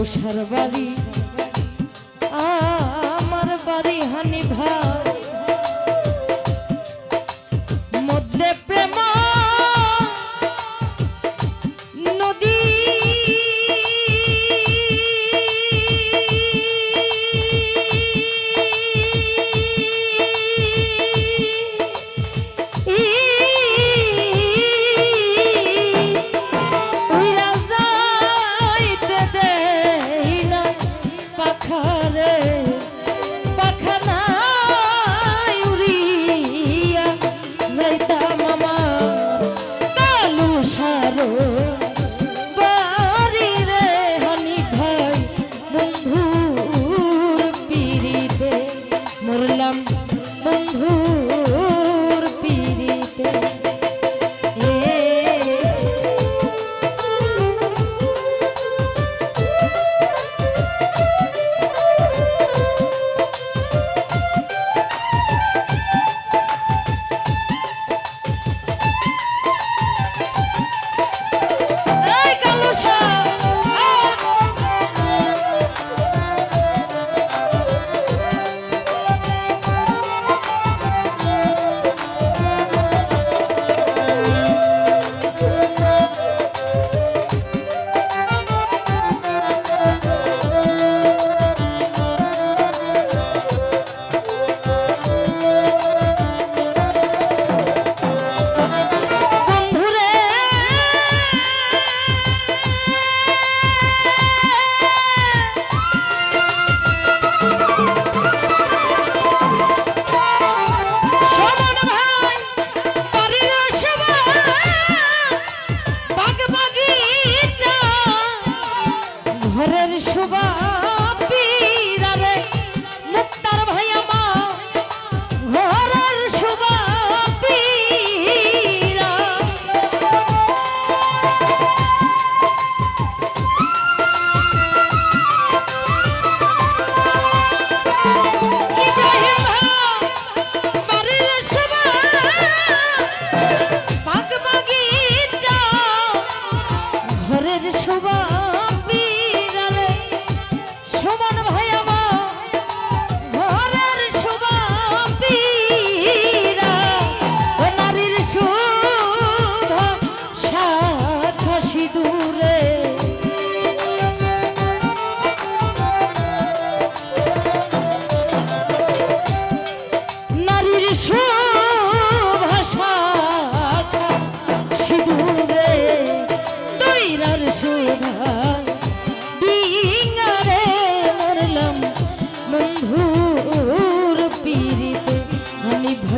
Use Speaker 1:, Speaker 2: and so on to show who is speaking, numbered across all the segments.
Speaker 1: কালুসার বাড়ি সারো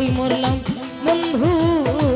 Speaker 1: আমি মরলাম বন্ধুর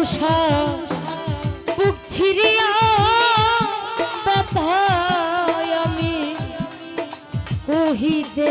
Speaker 1: উষা বুক ছিড়িয়া ব্যথায় আমি কহিতে